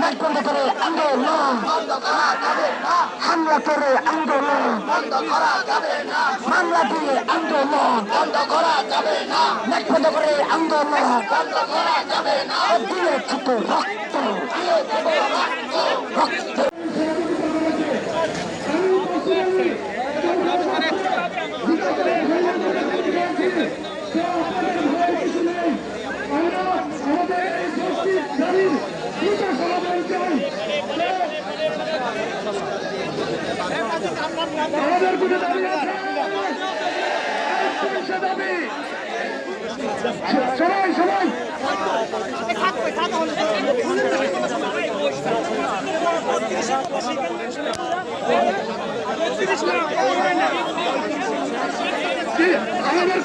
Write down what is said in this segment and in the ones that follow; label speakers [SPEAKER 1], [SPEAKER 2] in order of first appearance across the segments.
[SPEAKER 1] নাক বন্ধ করে আন্দোলন হামলা করে আন্দোলন। মামলা দিয়ে আন্দোলন। নাক বন্ধ করে আন্দোলন। দিয়ে রক্ত। রক্ত।
[SPEAKER 2] আমাদের কোনো দাবি আছে দাবি সবাই সবাই আমাদের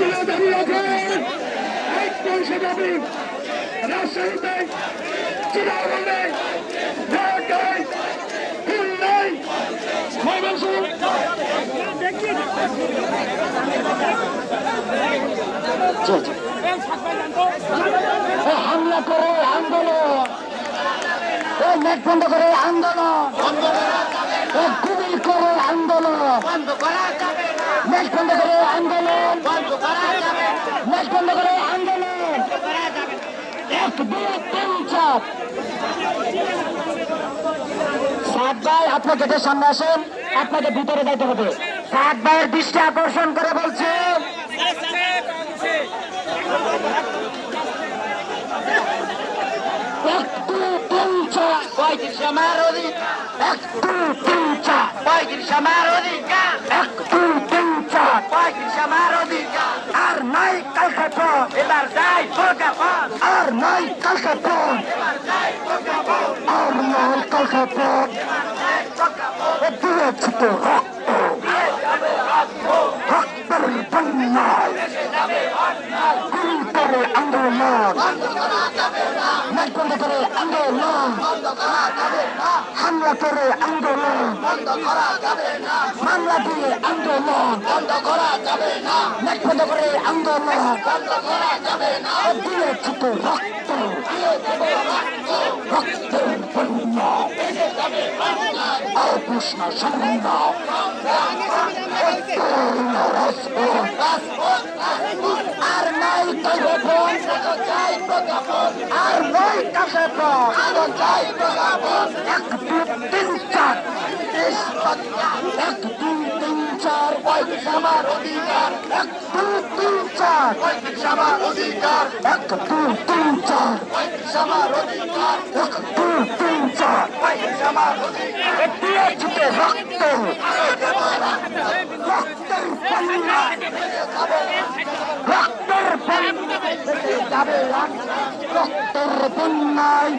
[SPEAKER 2] কোনো
[SPEAKER 1] হামলা আন্দোলন। বন্ধ করে আন্দোলন। করে আন্দোলন। নেট বন্ধ করে আন্দোলন। নেট বন্ধ করে আন্দোলন সাত ভাই সামনে আসেন, আপনাকে ভিতরে যাইতে হবে। সাত ভাইয়ের দৃষ্টি আকর্ষণ করে বলছে। এক দুই তিন চার
[SPEAKER 3] পঁয়ত্রিশ আমার অধিকার।
[SPEAKER 1] এক দুই
[SPEAKER 3] পঁয়ত্রিশ আমার অধিকার।
[SPEAKER 1] এক দুই
[SPEAKER 3] পঁয়ত্রিশ আমার অধিকার।
[SPEAKER 1] আর নাই কালকে
[SPEAKER 3] এবার যাই
[SPEAKER 1] আর নাই আর নাই কালকে পথ এ দিয়ে ছোট রক্ত রক্তের বন্যায় গুলি করে আন্দোলন বন্ধ করে আন্দোলন হামলা করে আন্দোলন মামলা দিয়ে আন্দোলন নাক বন্ধ করে আন্দোলন এ দিয়ে ছোট রক্ত রক্তের বন্যায় আর কৃষ্ণ সামন্য আর নাই কাছে এক দুই তিন চার এক দুই তিন চার পঁয়ত্রিশ আমার অধিকার এক দুই তিন চার পঁয়ত্রিশ আমার অধিকার এক দুই তিন চার পঁয়ত্রিশ আমার অধিকার এক দুই তিন চার পঁয়ত্রিশ আমার অধিকার দিয়ে ছুটে রক্ত রক্তের বন্যা রক্তের বন্যায় যাবে রক্তের বন্যায়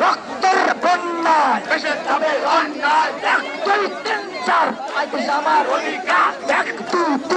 [SPEAKER 1] রক্তের বন্যায় এক দুই তিন চার
[SPEAKER 3] আমার অধিকার
[SPEAKER 1] এক দুই